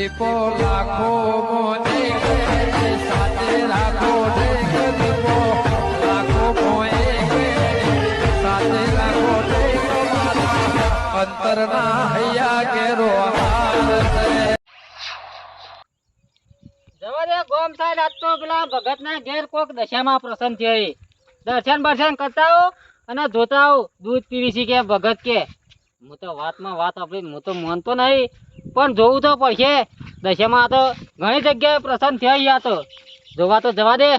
દીપો લાખો મોને સાથે રાખો ઢેક દીપો, લાખો સાથે રાખો અંતરના હૈયા કેરો ગોમ સાઈડ આજ તો પેલા ભગત ના ઘેર કોક દશામાં પ્રસન્ન થયો. દર્શન બર્શન કરતા આવો અને જોતા આવો દૂધ પીવી છે કે ભગત કે. હું તો વાતમાં વાત આપણી હું તો માનતો નહીં. પણ જોવું તો પડશે. દશામાં તો ઘણી જગ્યાએ પ્રસન્ન થયો ગયા તો. જોવા તો જવા દે.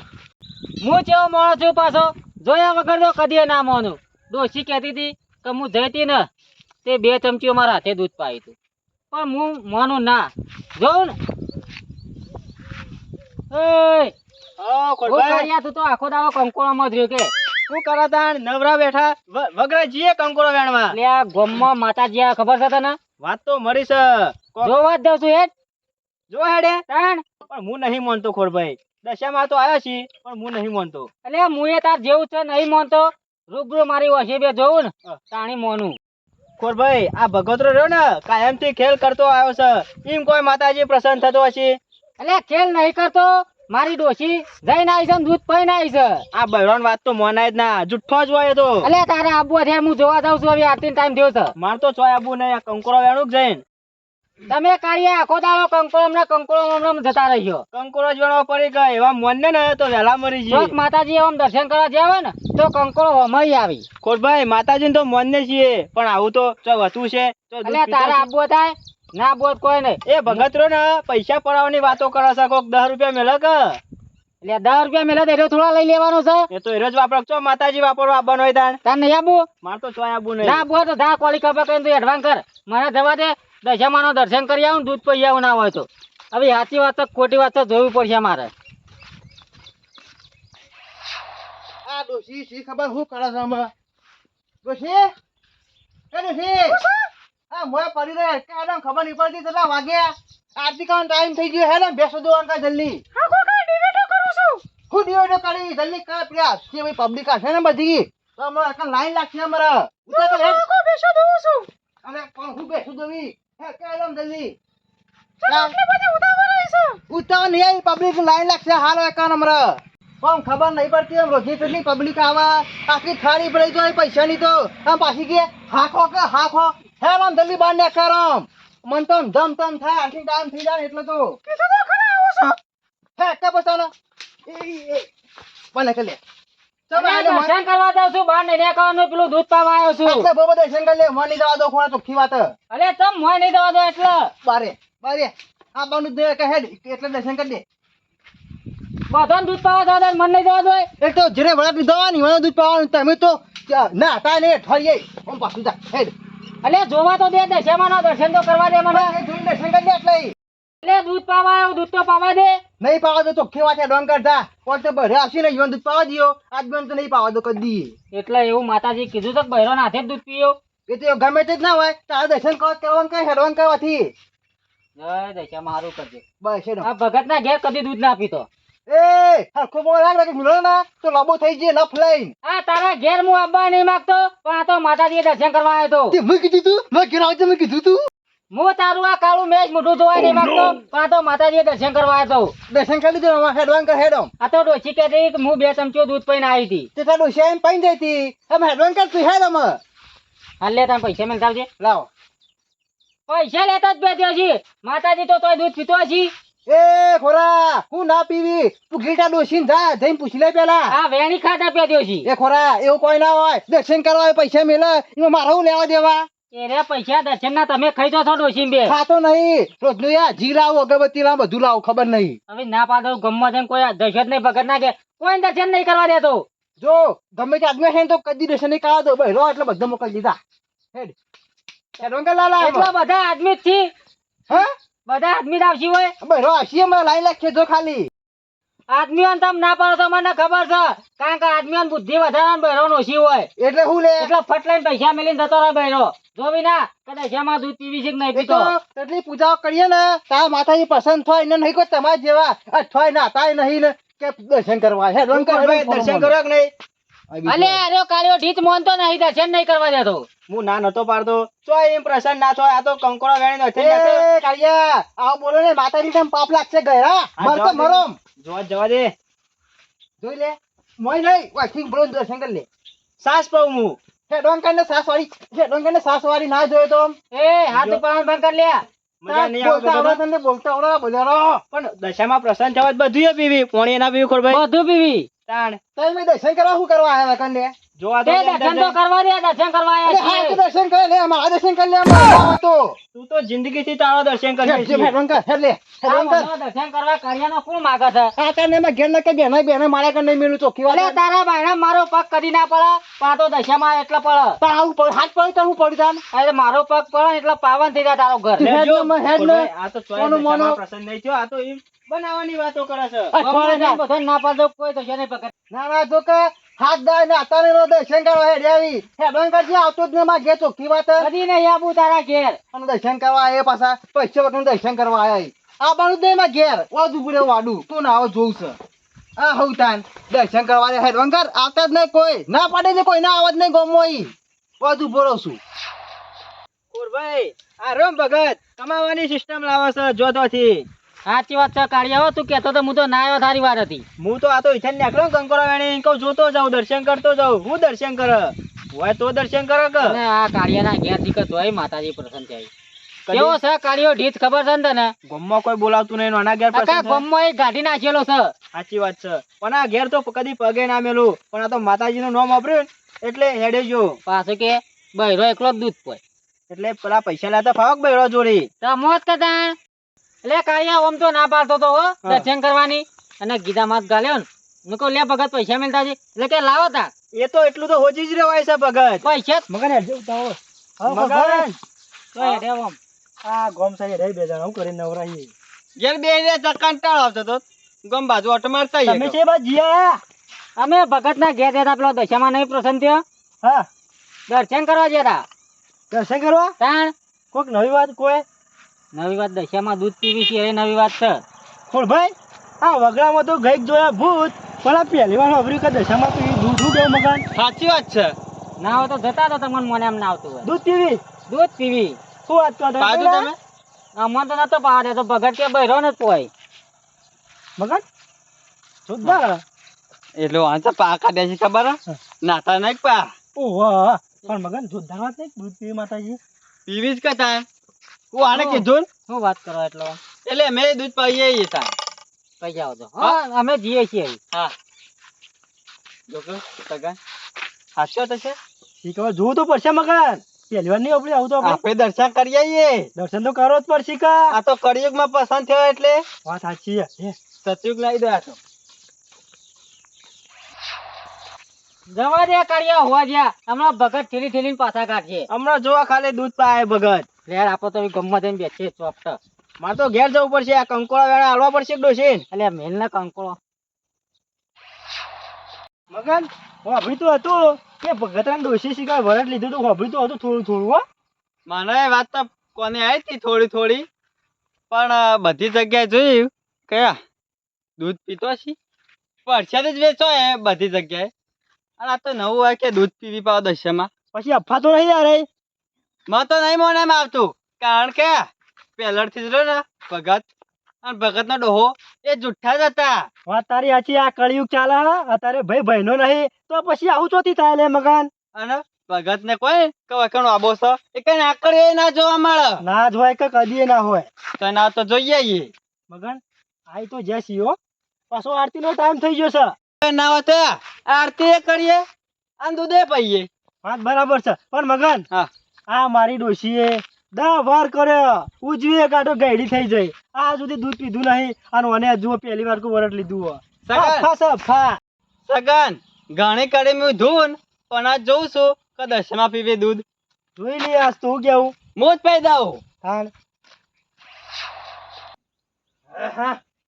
હું ચેવો માણસ છું પાછો જોયા વગર તો કદી ના માનું. ડોશી કહેતી હતી કે હું જઈતી ને તે બે ચમચીઓ મારા હાથે દૂધ પાયું હતું. પણ હું માનું ના. જોઉં ને. તું તો આખો દાવો કંકોળામાં જ રહ્યો કે. શું કરે તાણ નવરા બેઠા વ- વગડા કંકોળો વેણવા. એટલે આ માતાજી ખબર છે તને? વાત તો મળી છે. જોવા જ દઉં છું હેડ. જો હેડે. તાણ. પણ હું નહીં માનતો ખોરભાઈ. દશામાં તો આવ્યો છી પણ હું નહીં માનતો. એટલે હું એ તાર જેવું છે નહીં માનતો. રૂબરૂ મારી વસી બે જોઉં ને તાણી મોનું. ખોરભાઈ આ ભગતરો રહ્યો ને કાયમથી ખેલ કરતો આવ્યો છે. એમ કોઈ માતાજી પ્રસન્ન થતો હશે? એટલે ખેલ નહીં કરતો. મારી ડોશી જઈને આવી છે ને દૂધ પીને આવી છે. આ બહેરાન વાત તો મોનાય જ ના જુઠ્ઠો જ હોય તો. એટલે તારે આબુ અત્યારે હું જોવા જાઉં છું હવે આરતી ટાઈમ થયો છે. માર તો ચોય આબુ નહીં આ કંકોડો વેણું જઈને. તમે કાઢીએ આખો દાડો કંકોળો હમણાં કંકોળો હમણાં જતા રહ્યો કંકોડો જ વેણવા પડી ગયો એવા મોનને ને તો વહેલા મરી ચોક માતાજી એમ દર્શન કરવા જ્યાં ને તો કંકોળો હમાઈ આવી. ખોરભાઈ માતાજી તો મોનને છીએ પણ આવું તો ચો હતું છે તારે છે. થાય ના આબુ કોઈ નહીં. એ ભગતરો ને પૈસા પડાવવાની વાતો કરો છો કોક દસ રૂપિયા મેળો કે? એટલે દસ રૂપિયા મેળો તો થોડા લઈ લેવાનું છે. એ તો એરો જ વાપરો છો માતાજી વાપરવા આપવાનો હોય તાર તાર નહીં આબુ? માર તો છો આબુ નહીં. ના આબુ તો ધા કોળી ખબર કરીને તું એડવાન્સ કર. મને જવા દે. દશામાનો દર્શન કરી આવું દૂધ પી આવું ના હોય તો. હવે સાચી વાત તો ખોટી વાત તો જોવી પડશે મારે આ ડોશી શી ખબર શું કરે છે આમાં? ડોશી? એ ડોશી! આ મોય પડી રહે કે આને ખબર નહીં પડતી કેટલા વાગ્યા આરતી કરવાનો ટાઈમ થઈ ગયો હે ને બેસો દો અંકા જલ્દી. હું ડિવાઈડો કરી જલ્દી કર પ્રિયા કે ભાઈ પબ્લિક ને બધી? તો અમારે આખા લાઈન લાગશે અમારે. ઉતાર તો હેડ. અને પણ હું બેસું દોવી હે જલ્દી લાઈન લાગશે હાલ એકાન અમારે પણ ખબર નહીં પડતી પબ્લિક આવે આખી થાળી પડી જાય પૈસાની તો આમ કે હાખો કે હાખો હે આમ જલ્દી બહાર ને કરમ મન તો જમ ધમ થાય આખી ટાઈમ થઈ જાય એટલે તો હે કે બસાનો એ બને તમે દર્શન કરવા જાઉં છું બહાર નહીં નીકળવાનું પેલું દૂધ પાવા આવ્યો છું. આટલે બહુ દર્શન કરી લે મોની જવા દો ખોળા ચોખ્ખી વાત. અરે તમ નહીં જવા દો એટલે. બારે બારે. આ બાનું દે કે હેડ એટલે દર્શન કરી દે. બધાને દૂધ પાવા જવા દે મને નહીં જવા દો એક તો જેને વળત લીધો હોય ને દૂધ પાવાનું તમે તો ના હતા ને પાછું જા હેડ. અલે જોવા તો દે દશામાનો દર્શન તો કરવા દે મને. જોઈને દર્શન કરી લે એટલે. એટલે દૂધ પાવા આવ્યો દૂધ તો પાવા દે. નહીં પાવા દો ખેવા છે ડોંગ કરતા પણ તો બહેરો આવશે ને ઈવન દૂધ પાવા દિયો આજ બેન તો નહીં પાવા દો કદી એટલે એવું માતાજી કીધું તો બહેરો હાથે જ દૂધ પીયો એ તો ગમે તે જ ના હોય. તારે દર્શન કરવા કરવાનું કઈ હેડવાન કરવાથી. જય દશા મારું કરજે. બસ આ ભગત ના ઘેર કદી દૂધ ના પીતો. એ હરખો બોલ રાખ કે મિલો ના. તો લાંબો થઈ જઈએ લફ લઈને આ તારા ઘેર હું આવવા નહીં માંગતો પણ આ તો માતાજી દર્શન કરવા આવ્યો તો. મેં કીધું તું મેં ઘેર આવજે મેં કીધું તો. હું તારું આ કાળું મેચ મોઢું જોવા નહીં માંગતો. પણ આ તો માતાજી દર્શન કરવા આવ્યો તો. દર્શન કરી હેડવાન કર હેડો. આ તો ડોસી કહેતી કે હું બે ચમચો દૂધ પીને આવી હતી. તે તારું ડોશિયા એમ પાઈ દેતી તમે હેડવાન કર તું હેડ હાલ લે પૈસા લાવો. પૈસા લેતા જ બેઠ્યો છે માતાજી તો તોય દૂધ પીતો છે એ ખોરા હું ના પીવી. તું ગીટા ડોસીને જા. જઈને પૂછી લે પેલા. આ વેણી ખાતા પેદ્યો છે એ ખોરા એવું કોઈ ના હોય. દર્શન કરવા પૈસા મેળે એમાં મારે હું લેવા દેવા? એ રે પૈસા દર્શન ના તમે ખાઈ છો ડોસી બે ખાતો નહીં. જી લાવો અગરબત્તી લાવો બધું લાવો ખબર નહીં. હવે ના પાડો ગમમાં જઈને કોઈ દહેશત નહીં ભગત ના કોઈ દર્શન નહીં કરવા દેતો જો ગમે તે આદમી છે તો કદી દર્શન નહીં દો ભાઈ રો એટલે બધા મોકલી દીધા. હેડ. એટલા બધા આદમી જ છે. હા? બધા આદમી જ આવશી હોય. ભાઈ રો આશી અમે લાઈ લાખીએ જો ખાલી. આદમીઓ તમ ના પાડો તો મને ખબર છે. કારણ કે આદમીઓ બુદ્ધિ વધારે બહેરો ઓછી હોય. એટલે હું લે? એટલે ફટ પૈસા મેલીને જતો રહે બહેરો જોવી ના કદાચ એમાં દૂધ પીવી છે નહીં પીતો. એટલી પૂજાઓ કરીએ ને તારા માતાજી પસંદ થાય ને નહીં કોઈ તમારા જેવા. અઠવાય ના તાય નહીં ને કે દર્શન કરવા. હે દર્શન કરો કે નહીં? અલે અરે કાળિયો ઢીચ મોનતો નહીં દર્શન નહીં કરવા દેતો હું ના નતો પાડતો. તો એમ પ્રસન્ન ના થાય આ તો કંકોડા વેણી નથી કાળિયા આવ બોલો ને માતાજી તમ પાપ લાગશે ગયરા મર તો મરોમ. જોવા જવા દે. જોઈ લે. મોય નહીં. વાથી બોલો ને દર્શન કરી લે સાસ પાઉં હું હેડોન કરીને સાસ વાળી હેડોન કરીને સાસ વાળી ના જોયો તો. એ હાથ પાવન બંધ કર લે. મજા નહીં બોલતા આવડે બોલતા આવડે બોલ્યારો પણ દશામાં પ્રસન્ન થવા બધું પીવી. પોણી એના પીવી ખોરભાઈ બધું પીવી. તાણ. તો મેં દર્શન કરવા શું કરવા આવ્યા કને દર્શન તો કરવા દર્શન કરવા. દર્શન કરે લે મારા દર્શન કરી લે મારા તો તું તો જિંદગીથી તારા દર્શન કરી જે હેડોન કર લે આ હેડોન કર બધો દર્શન કરવા કાળિયાનો કોણ માગે છે? આ તને મેં ઘેર ના કે બેના બેના મારા કને મેલું ચોખ્ખી વાત તારા ભાઈના મારો પગ કરી ના પડે પાતો દશામાં એટલે પડે. તો આવું પડ- હાથ પડે તો હું પડી તાન? અરે મારો પગ પડે એટલે પાવન થઈ જાય તારો ઘર. જો, હેડ ને. આ તો ચોય મોનો, મોનો. પ્રસન્ન નહીં થયો આ તો એમ બનાવવાની વાતો કરે છે. ના. પાડો કોઈ દશા નહીં પકડ. ના ના જો કે હાથ દાય ને આતાને રો દર્શન કરવા દેવી હે હેડોન કરજે આવતો જ ને માં ઘેર ચોખ્ખી વાત હે. કદી નહીં આવું તારા ઘેર. અને દર્શન કરવા આયા પાછા પૈસા વગર દર્શન કરવા આયા આ બાનું દે માં ઘેર. વાજુ પૂરે વાડું તું ના આવો જોઉં છે. આ હઉ તાન. દર્શન કરવા હેડોન કર આવતા જ નહીં કોઈ. ના પાડે છે કોઈ ના આવત નહીં ગમો ઈ. વાજુ બોલો છું. કુરભાઈ આ રમ ભગત કમાવાની સિસ્ટમ લાવે છે જોતોથી સાચી વાત છે કાળિયા તું કેતો તો હું તો ના આવ્યો તારી વાત હતી. હું તો આ તો ઈથન નીકળો ને કંકોડા વેણી કહું જોતો જાઉં દર્શન કરતો જાઉં. હું દર્શન કર? હોય તો દર્શન કરે કે? આ કાળિયાના ઘેર દીકત હોય માતાજી પ્રસન્ન થાય કેવો છે કાળિયો ઢીચ ખબર છે ને તને? ગમમાં કોઈ બોલાવતું નહીં નાના ઘેર આખા ગમમાં એક ગાડી નાખેલો છે. સાચી વાત છે. પણ આ ઘેર તો કદી પગે ના મેલું પણ આ તો માતાજીનું નામ વાપર્યું એટલે હેડે જો પાછું કે બૈરો એકલો દૂધ પોય. એટલે પેલા પૈસા લેતા ફાવક બૈરો જોડી. તો મોત કતા એટલે કાયા ઓમ તો ના પાડતો તો હો દર્શન કરવાની. અને ગીધા માત ગાલ્યો ને. મેં કહું લે ભગત પૈસા મિલતા છે. એટલે કે લાવો તા એ તો એટલું તો હોજી જ રહેવાય છે ભગત. પૈસા મગન હેડ જેવું તાવો મગન. તો હેડે ઓમ. આ ગોમ સાઈ રહી બે જણા હું કરી નવરાઈ ઘેર બે રે કંટાળો આવતો તો. ગમ બાજુ ઓટો મારતા તમે છે બા જીયા અમે ભગત ના ઘેર જતા પેલો દશામાં નહીં પ્રસન્ન થયો. હા. દર્શન કરવા જતા. દર્શન કરવા? તાણ. કોઈક નવી વાત કોઈ? નવી વાત દશામાં દૂધ પીવી છે એ નવી વાત છે. ખોલભાઈ આ વગડામાં તો ગઈક જોયા ભૂત પણ આ પહેલી વાર વાપર્યું કે દશામાં પીવી દૂધ શું કેવું મકાન? સાચી વાત છે. ના હોય તો જતા તો તમને મને એમ ના આવતું હોય. દૂધ પીવી? દૂધ પીવી. શું વાત કરો પાડું તમે? અમને તો નતો પાડે તો ભગત કે બૈરો ને પોય મકાન? જોરદાર. એટલે વાંચો પા દેશી ખબર નાતા નહીં પા. ઓહો પણ મગન જોરદાર વાત નહીં દૂધ પીવી માતાજી. પીવી જ કતા હું આને કીધું હું વાત કરો એટલો? એટલે અમે દૂધ પાઈએ તા પૈસા આવતો હા. અમે જઈએ છીએ. હા. જોકે તગા હાસ્યો તો છે. શી ખબર જોવું તો પડશે મકાન પહેલી વાર નહીં આપણે આવું તો આપણે દર્શન કરી આવીએ દર્શન તો કરો જ પડશે કા. આ તો કળિયુગમાં પસંદ થયો એટલે. વાત સાચી છે. સતયુગ લાવી દો આ તો. જવા દે કાઢ્યા હોવા જ્યાં હમણાં ભગત ઠેલી ઠેલીને પાછા કાઢશે હમણાં જોવા ખાલી દૂધ પાય ભગત. લેર આપો તો ગમમાં જઈને બેસીએ ચોપટ મારે તો ઘેર જવું પડશે આ કંકોળા વેળા હાલવા પડશે ડોશીન? એટલે મેલ ના કંકોળો. મગન હોભળી તો હતું કે ભગતરાન ડોશી શીખાય વરટ લીધું તો હોભળી તો હતું થોડું થોડું હો? મને વાત તો કોને આવી હતી થોડી થોડી પણ બધી જગ્યાએ જોયું કયા? દૂધ પીતો છે પરસાદ જ વેચો એ બધી જગ્યાએ. અને આ તો નવું હોય કે દૂધ પીવી પાવ દશામાં. પછી અફા તો નહીં યાર. મને તો નહીં મને આવતું. કારણ કે પહેલાથી જ ને ભગત. અને ભગતનો ડોહો એ જુઠ્ઠા જ હતા. વાત તારી સાચી આ કળિયુગ ચાલે હે. અત્યારે ભાઈ બહેનો નહીં તો પછી આવું ચોથી થાય લે મકાન અને ભગત ને કોઈ કે વખણ આબો છો એ કઈ આકડ એ ના જોવા મળે. ના જ હોય કે કદી ના હોય. તો ના તો જોઈએ આઈએ. મગન આઈ તો જે સીઓ પાછો આરતી નો ટાઈમ થઈ ગયો છે. ના હોય આરતી એ કરીએ અને દૂધે પીએ વાત બરાબર છે. પણ મગન હા. આ મારી ડોશીએ દા વાર કર્યો. ઉજવી કાઢો ગઈડી થઈ જાય આ સુધી દૂધ પીધું નહીં અને મને જુઓ પહેલી વાર કોઈ વરટ લીધું હો સગન. ફા સગન ઘણી કડે મેં ધૂન પણ આ જોઉં છું કે દશમાં પીવે દૂધ. જોઈ લે આજ તો હું કેવું? મોજ જ પી દઉં થાણ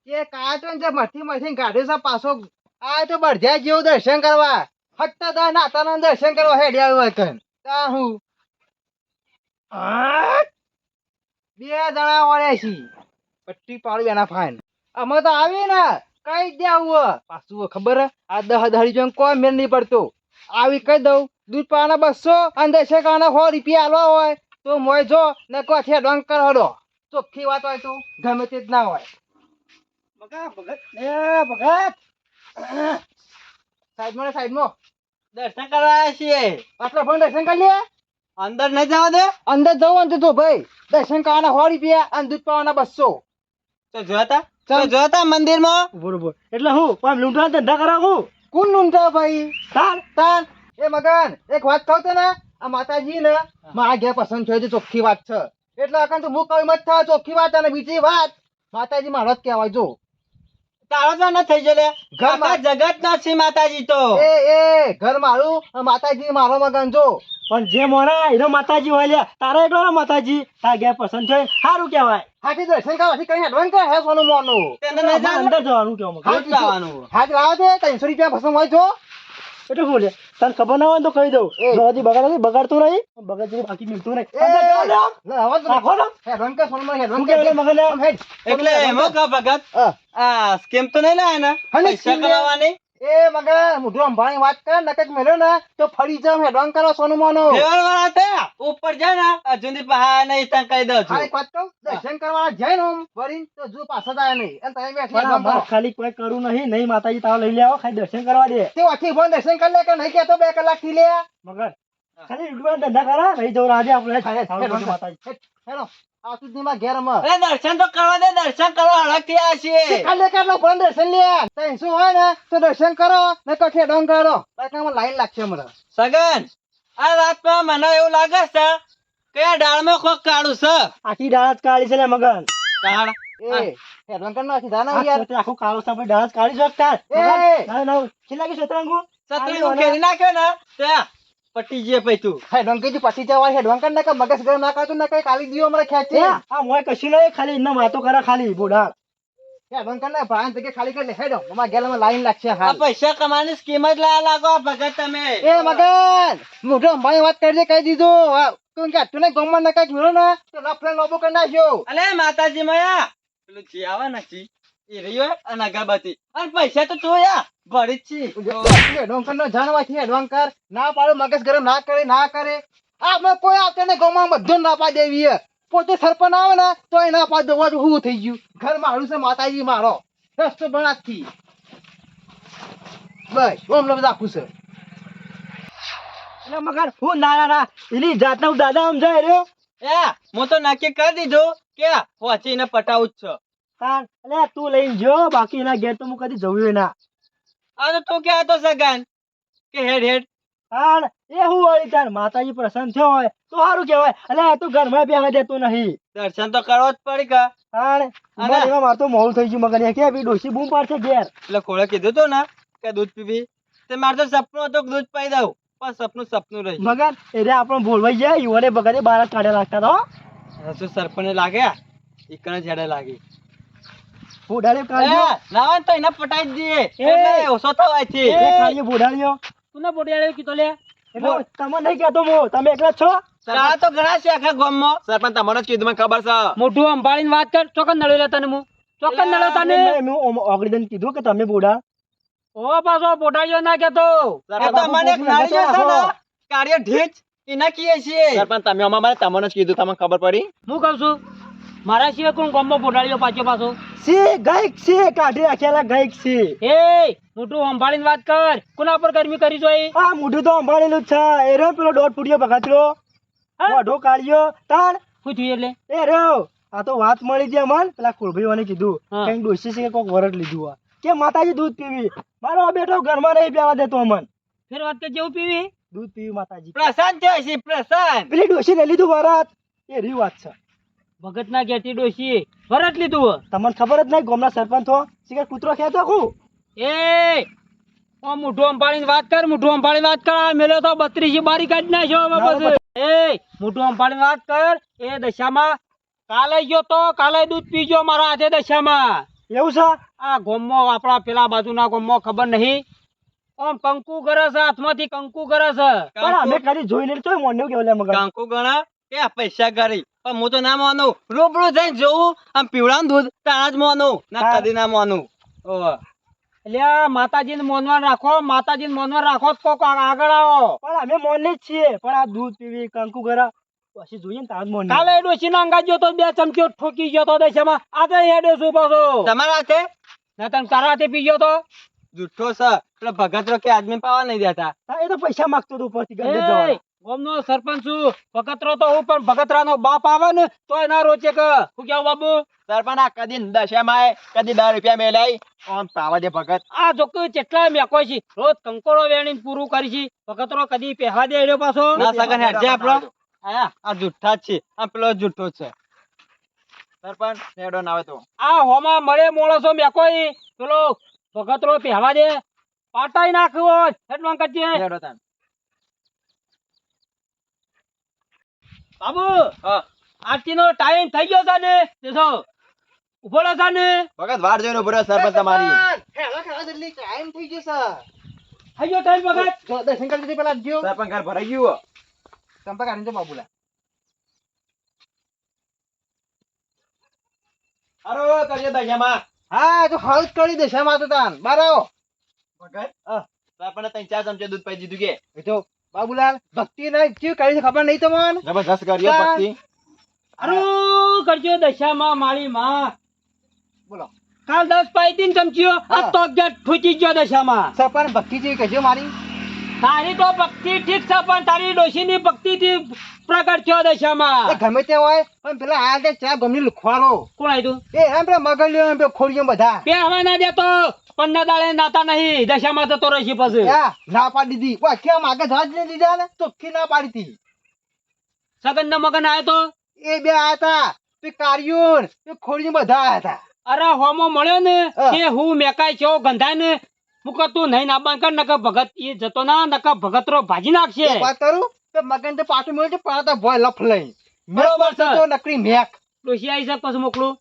એ કાર્ટૂન જે મથી મથી કાઢ્યો છે પાછો આ તો બરજા જેવું દર્શન કરવા. ફક્ત દા નાતાના દર્શન કરવા હેડ્યા હોય કન તા હું. બે જણા વળ્યા છી. પટ્ટી પાડું એના ફાઈન. અમે તો આવી ને, કઈ દેવું પાછું ખબર આ દહ દહાડી જોઈને કોઈ મેળ નહીં પડતો. આવી કહી દઉં, દૂધ પાના બસો અને દસે કાના સો રૂપિયા આલવા હોય, તો મોય જો, ને કો છે ડોંગ કરડો ચોખ્ખી વાત હોય તો, ગમે તે જ ના હોય. ભગત ભગત ભગત. સાઈડમાં સાઈડમાં. દર્શન કરવા આવ્યા છીએ. આટલો પણ દર્શન કરી લે. અંદર નહીં જવા દે? અંદર જવું ને તો ભાઈ દર્શન કરવાના સો રૂપિયા અને દૂધ પાવાના બસો. તો જોતા? તો જોતા મંદિરમાં? બરોબર. એટલે હું પણ લૂંટવા ધંધા કરાવું કોણ લૂંટા ભાઈ? તાર. તાર. એ મગન એક વાત કહું ને આ માતાજી ને મારા ઘેર પસંદ થયો છે ચોખ્ખી વાત છે. એટલે અકન તો હું કઈ મત થાય ચોખ્ખી વાત અને બીજી વાત. માતાજી મારો જ કહેવાય જો. તારો ન થઈ જલે. ઘરમાં- જગત ના છે માતાજી તો. એ એ ઘર મારું માતાજી મારો મગન જો. પણ જે મોરા એનો માતાજી હોય લ્યા તારા એકલો માતાજી. તાર પસંદ થયો સારું કહેવાય. હાથી દર્શન કઈ હેડવાન કરે હે સોનું મોનું અમારે અંદર જવાનું કેવું હાથી લાવો છે ત્રણસો રૂપિયા પસંદ હોય જો એટલે શું લે? તને ખબર ના હોય તો કહી દઉં. જોવાથી બગાડ બગાડતું નહીં? બગાડ જેવું બાકી મિલતું નહીં. એટલે એમાં કા ભગત? આ સ્કેમ તો નહીં ના ને અને પૈસા એ મગા મુઢો અંભાણી વાત કર નકર મેલ્યો ને તો ફરી જાવ હેડવાન કરો સોનું મોનો ઉપર જાય ને આ જુદી પહા નહીં તને કહી દઉં છું. એક વાત કહું દર્શન કરવા જાય ને વરીન તો જો પાછા જાય નહીં. અને તમે બેઠા ખાલી કોઈ કરું નહીં નહીં માતાજી તાવ લઈ લેવો ખાલી દર્શન કરવા દે. તે આખી ફોન દર્શન કરી લે કે નહીં કેતો બે કલાકથી લે. મગર ખાલી ધંધા કરા રહી જવું આજે આપણે હેડ, મારા ઘેર અમે. અરે દર્શન તો કરવા દે દર્શન કરવા અલગથી આ છીએ કાલે કેટલો દર્શન લે? ત્રણસો હોય ને તો દર્શન કરો ને કઠે હેડવાન કરો બાકી લાઈન લાગશે અમારે સગન આ રાતમાં મને એવું લાગે છે કે આ ડાળમાં કોક કાળું છે. આખી ડાળ જ કાળી છે ને મગન. કાળ એ હેડવાન કરી નાખી જા યાર. પોતે કાળો છે પણ ડાળ કાળી છે તાર એ! ના ના છેલ્લા કે સતરંગુ સતરી ખેરી નાખ્યો ને ત્યાં. પટી જે પૈતું હેડવાન કીધું પછી જવાય હેડવાન કરી નાખે મગજ ગરમ ના ને કઈ કાલી દીવો અમારે ખેંચે આ મોય કશું નહીં ખાલી એમના વાતો કરે ખાલી બોડા હેડવાન કરી નાખે ભાઈ જગ્યાએ ખાલી કરી લે હેડો ઘેર લાઈન લાગશે આ પૈસા કમાવાની સ્કીમ જ લાયા લાગો ભગત તમે. એ મગન મોઢો અંબાણી વાત કરી દે કહી દીધું. તું કે તું ગમમાં ને કંઈક મેળો ને તો લફડે લોબો કરી નાખ્યો. અલે માતાજી મયા પેલું જે આવે ને જી એ રહ્યો અને અગરબત્તી અને પૈસા તો જોયા. ભરી જ છી હેડવાન કરી જાણવાથી હેડવાન ના પાડો મગજ ગરમ ના કરે ના કરે. આપણે કોઈ આવતે ને બધું ના પા દેવી પોતે સરપંચ આવે ને તો એ ના પા દેવા. હું થઈ ગયું? ઘર મારું છે માતાજી મારો. રસ્તો બનાવથી બસ ઓમ લો બધા છે. એટલે મગન હું ના ના ના એની જાતના હું દાદા સમજાય રહ્યો? એ હું તો નક્કી કરી દીધું કે પહોંચીને પટાવું જ છો. એટલે તું લઈને જો બાકી એના ઘેર તો હું કદી જવું ના. આ તો તું ક્યાં હતો સગાન? કે હેડ હેડ. હાડ એ હું વળી તાર માતાજી પ્રસન્ન થયો હોય તો સારું કહેવાય. અલે તું ઘરમાં બેહવા દેતો નહીં. દર્શન તો કરવો જ પડી કા હાડ અને એમાં માર તો મોડું થઈ ગયું મગન કે બી ડોસી બૂમ પાડશે ઘેર? એટલે ખોળે કીધું તો ને કે દૂધ પીવી? તે મારે તો સપનું હતું દૂધ પાઈ દઉં. પણ સપનું સપનું રહ્યું. મગન એટલે આપણો ભોલવાઈ જાય યુવાને બગાડે બાર જ કાઢ્યા લાગતા તો. શું સરપંચને લાગ્યા ઈકણ જડે લાગી. ભોડાળે કાઢ્યો ના ને તો એને પટાઈ દઈએ. એ. એટલે ઓછો છે. એ કાઢ્યો ભોડાળ્યો તું બોડિયાળે કીધો લે? એટલે તમે નહીં કહેતો મો તમે એકલા છો? આ તો ઘણા છે આખા ગામમાં. સરપંચ તમને જ કીધું મને ખબર છે. મોઢું અંબાડીને વાત કર. ચોકન નળ્યો તને હું. ચોકન નળ્યો તને. મેં ઓગળીદન કીધું કે તમે બોડા ઓ પાછો બોટાળ્યો ના કેતો તો મને એક છે. ને કાર્ય ઢીંચ એના કીએ છીએ. સરપંચ તમે અમારે તમને જ કીધું તમને ખબર પડી? હું કહું છું મારા સિવાય કોણ ગામમાં બોટાળ્યો પાછો પાછો? સી ગાયક છે કાઢી રાખેલા ગાયક છે એ મોઢું સંભાળીને વાત કર. કોના પર ગરમી કરી જોઈ આ મોઢું તો સંભાળેલું જ છે. એ રહ્યો પેલો દોઢ ફૂટ્યો બગાતરો મોઢો કાઢ્યો. તાણ. શું થયું એટલે? એ રહ્યો. આ તો વાત મળી હતી અમન. પેલા કુળભાઈઓને કીધું. કઈ ડોસી છે કોક વરટ લીધું આ. કે માતાજી દૂધ પીવી. મારો આ બેટો ઘરમાં નહીં પીવા દેતો અમન. ફેર વાત કે જેવું પીવી? દૂધ પીવી માતાજી. પ્રસાદ છે પ્રસાદ પેલી ડોસી ને લીધું વરત. એ રી વાત છે. ભગત ના ઘેરથી ડોશી વરત લીધું તમને ખબર જ નહીં ગામના સરપંચ હો? સિગર કૂતરો ખેતો હું એ ઓ મોઢું અંબાડીને વાત કર મુઠું અંબાડીને વાત કર. મેલો તો બત્રીસી બારી કાઢી નાખ્યો બસ એ મોઢું અંબાડીને વાત કર. એ દશામાં કાલે ગયો તો કાલે દૂધ પીજો મારા હાથે દશામાં. એવું છે? આ ગોમો આપણા પેલા બાજુના ગોમો ખબર નહીં. કંકુ કરે છે હાથમાંથી કંકુ કરે છે. પણ અમે કદી જોઈ નહીં તો મોન્યું કે ઓલે મગર. કાંકુ ગણા કે પૈસા કરી હું તો ના માનું. રૂબરૂ જઈને જોઉં. આમ પીવડાવું દૂધ તારા જ માનું. ના કદી ના માનું. એટલે માતાજી ને મોનવા રાખો. માતાજીને મોનવા રાખો તો આગળ આવો. પણ અમે મોને જ છીએ. પણ આ દૂધ પીવી કંકુ ઘરા. પછી જોઈએ ને તાજ મોન કાલે ડોશીનો અંગાજ ગયો તો બે ચમચીઓ ઠોકી ગયો તો દશામાં. આજે શું પાછો. તમારા હાથે? ના તમે તારા હાથે પી ગયો તો? જુઠ્ઠો સર. એટલે ભગત રો કે આદમી પાવા નહીં દેતા. એ તો પૈસા માંગતો હતો ઉપરથી જવાના. ગામનો સરપંચ છું. ભગતરો તો હું પણ ભગતરાનો બાપ આવે ને તોય ના રોચે કે. શું કેવું બાબુ સરપંચ આ કદી દશામાં કદી દસ રૂપિયા મેલાય? આમ પાવા દે ભગત. આ જોક જેટલા મેકો છે. રોજ કંકોડો વેણીને પૂરું કરી છે. ભગતરો કદી પહેવા દે એડ્યો પાછો. ના સગન હેડજે આપણો. આયા આ જુઠ્ઠા છે. આ પેલો જુઠ્ઠો છે. સરપંચ નેડો ના આવે તો. આ હોમા મળે મોળસો મેકો પેલો ભગતરો પહેવા દે. પાટાઈ નાખવો. હેડ કરજે. નેડો તાન. બાબુ આરતી નો ટાઈમ થઈ ગયો છે ને? દેખો ઊભો રહો છે ને? ભગત વાર જોઈને ઊભો રહ્યો સરપંચ તમારી. હેલા હેલા જલ્દી ટાઈમ થઈ ગયો છે. થઈ ગયો ટાઈમ ભગત? જો દર્શન કરી દીધી પેલા ગયો સરપંચ ઘર ભરાઈ ગયો ચંપા કાઢીને જો બાબુલા. અરે કરીએ દશામાં હા તો હાઉસ કરી દેશે માં તો તાન બાર આવો. ભગત સરપંચ ત્રણ ચાર ચમચા દૂધ પાઈ દીધું કે? એ તો બાબુલાલ ભક્તિ નહીં કેવું કરી ખબર નહીં તમને? જબરદસ્ત કર્યો ભક્તિ. અરે કરજો દશામાં મારી માં. બોલો. કાલ દસ પાઈ તીન ચમચીઓ આ તો ઠૂચી ગયો દશામાં. સરપંચ ભક્તિ જેવી કહેજો મારી. તારી તો ભક્તિ ઠીક છે પણ તારી ડોશીની ભક્તિ થી પ્રગટ થયો દશામાં. ગમે તે હોય પણ પેલા આ તે ચા ગમની લુખવાડો કોણ આવ્યું એ એમ પેલા મગલિયો એમ પેલા ખોડિયો બધા. બે હવા ના દેતો પન્ના દાડે નાતા નહીં દશામાં જતો રહેશે પછી. ના પાડી દીધી. કોઈ કેમ આગળ જવા જ નહીં દીધા ને? ચોખ્ખી ના પાડી હતી. સગન ના મગન આવ્યો તો? એ બે આયા હતા તે કાર્યુન તે ખોડિયો બધા આયા હતા અરે હોમો મળ્યો ને. કે હું મેકાય છો ગંધાય ને? મુકત તું નહીં નાબાન કર નકર ભગત એ જતો ના નકર ભગતરો ભાજી નાખશે. વાત કરું? તે મગન તો પાછું મળ્યું છે ભોય લફ લઈ બરોબર તો નકરી મેક. ડોશી આવી પછી મોકલું.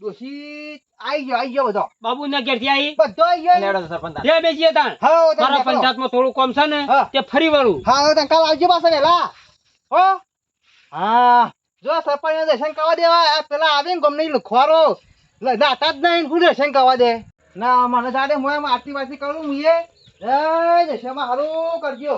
ડોશી આઈ ગયો આઈ ગયો બધો. બાબુ ને આવી બધો આઈ ગયો તો સરપંચ તાન. બેસીએ તાણ. હા મારા નીકળો. પંચાયતમાં થોડું કોમ છે ને હા. તે ફરી વળું. હા કાલ આવજો પાછા વહેલા. હો? હા. જો સરપંચ દર્શન કરવા દેવા. પેલા આવે ને નહીં લખવારો નાતા જ નહીં હું દર્શન કરવા દે? ના મને જાડે હું એમ આરતી વારતી કરું હું એ. જય હારું કરજો.